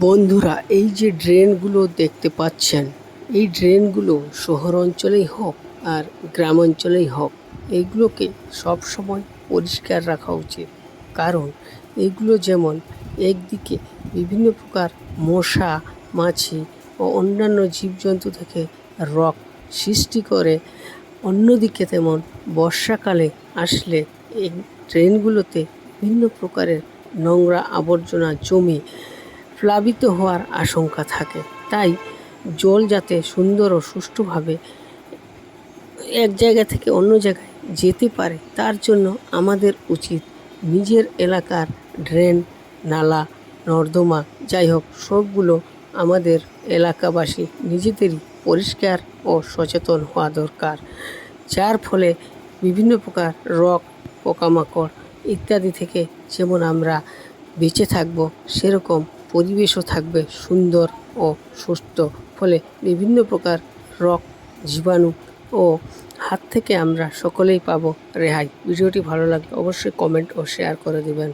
বন্ধুরা, এই যে ড্রেনগুলো দেখতে পাচ্ছেন, এই ড্রেনগুলো শহর অঞ্চলেই হোক আর গ্রাম অঞ্চলেই হোক, এইগুলোকে সবসময় পরিষ্কার রাখা উচিত। কারণ এগুলো যেমন একদিকে বিভিন্ন প্রকার মশা, মাছি ও অন্যান্য জীবজন্তু থেকে রক সৃষ্টি করে, অন্যদিকে তেমন বর্ষাকালে আসলে এই ড্রেনগুলোতে বিভিন্ন প্রকারের নোংরা আবর্জনা জমে প্লাবিত হওয়ার আশঙ্কা থাকে। তাই জল যাতে সুন্দর ও সুষ্ঠুভাবে এক জায়গা থেকে অন্য জায়গায় যেতে পারে, তার জন্য আমাদের উচিত নিজের এলাকার ড্রেন, নালা, নর্দমা, যাই হোক, সবগুলো আমাদের এলাকাবাসী নিজেদেরই পরিষ্কার ও সচেতন হওয়া দরকার। যার ফলে বিভিন্ন প্রকার রক পোকামাকড় ইত্যাদি থেকে যেমন আমরা বেঁচে থাকব, সেরকম পরিবেশও থাকবে সুন্দর ও সুস্থ। ফলে বিভিন্ন প্রকার রক জীবাণু ও হাত থেকে আমরা সকলেই পাবো রেহাই। ভিডিওটি ভালো লাগলে অবশ্যই কমেন্ট ও শেয়ার করে দেবেন।